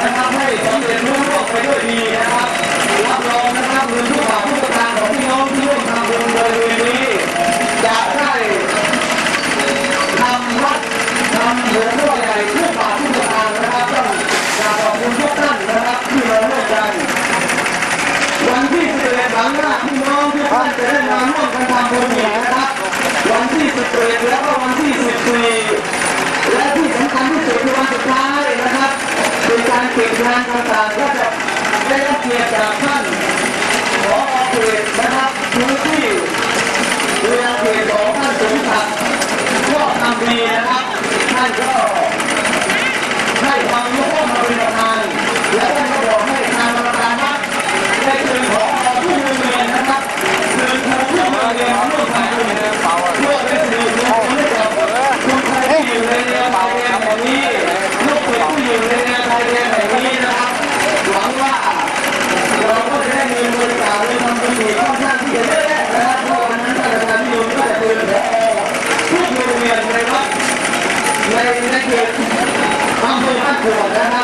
นะครับให้สำเร็จรุ่งร่วงไปด้วยดีนะครับรับรองนะครับเงินทุกบาททุกสตางค์ของพี่น้องที่ร่วมทำบุญบริเวณนี้จะได้ทำวัดทำบุญร่วมใหญ่ทุกบาททุกสตางค์นะครับต้องกราบขอบคุณทุกท่านนะครับที่มาร่วมกันวันที่สิบเอ็ดหลังหน้าพี่น้องทุกท่านจะได้มาร่วมกันทำบุญอีกนะครับ วันที่สิบเอ็ดแล้วก็วันที่สิบสี่และที่สำคัญที่สุดคือวันสุดท้ายนะครับ เป็นการปิดงานต่างๆก็จะได้รับเกียรติจากท่านขอเขตนะครับพื้นที่เรือเขตของท่านสมศักดิ์ก็ทำดีนะครับ ท่านก็ นักเรียนอำเภอบ้านโพนะครับ